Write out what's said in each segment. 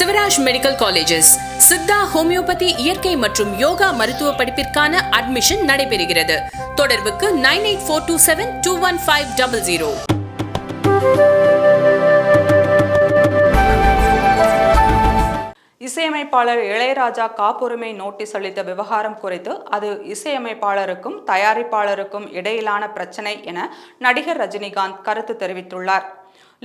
Sivaraj medical colleges. Siddha homeopathy இயற்கை மற்றும் யோகா மருத்துவ படிப்பிற்கான அட்மிஷன் நடைபெறுகிறது. தொடர்புக்கு nine eight four two seven two one five double zero. இசையமைப்பாளர் இளையராஜா காப்புரிமை நோட்டீஸ் அளித்த விவகாரம் குறித்து அது இசையமைப்பாளருக்கும் தயாரிப்பாளருக்கும் இடையிலான பிரச்சனை என நடிகர் ரஜினிகாந்த் கருத்து தெரிவித்துள்ளார்.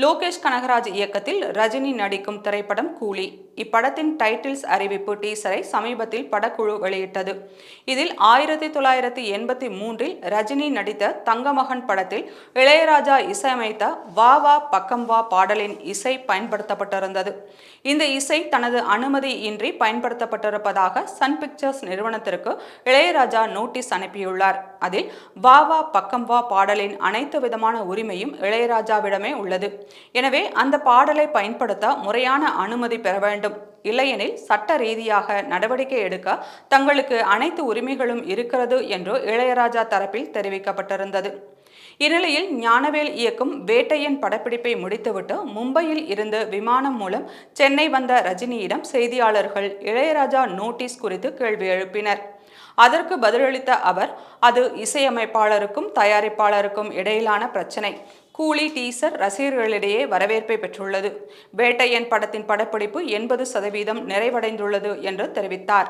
லோகேஷ் கனகராஜ் இயக்கத்தில் ரஜினி நடிக்கும் திரைப்படம் கூலி. இப்படத்தின் டைட்டில்ஸ் அறிவிப்பு டீசரை சமீபத்தில் படக்குழு வெளியிட்டது. இதில் ஆயிரத்தி தொள்ளாயிரத்தி எண்பத்தி மூன்றில் ரஜினி நடித்த தங்கமகன் படத்தில் இளையராஜா இசையமைத்த வா வா பக்கம் வா பாடலின் இசை பயன்படுத்தப்பட்டிருந்தது. இந்த இசை தனது அனுமதி இன்றி பயன்படுத்தப்பட்டிருப்பதாக சன் பிக்சர்ஸ் நிறுவனத்திற்கு இளையராஜா நோட்டீஸ் அனுப்பியுள்ளார். அதில் வா வா பக்கம் வா பாடலின் அனைத்து விதமான உரிமையும் இளையராஜாவிடமே உள்ளது. எனவே அந்த பாடலை பயன்படுத்த முறையான அனுமதி பெற வேண்டும். இல்லையெனில் சட்ட ரீதியாக நடவடிக்கை எடுக்க தங்களுக்கு அனைத்து உரிமைகளும் இருக்கிறது என்று இளையராஜா தரப்பில் தெரிவிக்கப்பட்டிருந்தது. இந்நிலையில் ஞானவேல் இயக்கும் வேட்டையன் படப்பிடிப்பை முடித்துவிட்டு மும்பையில் இருந்து விமானம் மூலம் சென்னை வந்த ரஜினியிடம் செய்தியாளர்கள் இளையராஜா நோட்டீஸ் குறித்து கேள்வி எழுப்பினர். அதற்கு பதிலளித்த அவர் அது இசையமைப்பாளருக்கும் தயாரிப்பாளருக்கும் இடையிலான பிரச்சனை. கூலி டீசர் ரசிகர்களிடையே வரவேற்பை பெற்றுள்ளது. வேட்டையன் படத்தின் படப்பிடிப்பு எண்பது சதவீதம் நிறைவடைந்துள்ளது என்று தெரிவித்தார்.